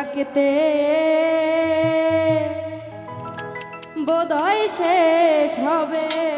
থাকতে বোধয় শেষ হবে।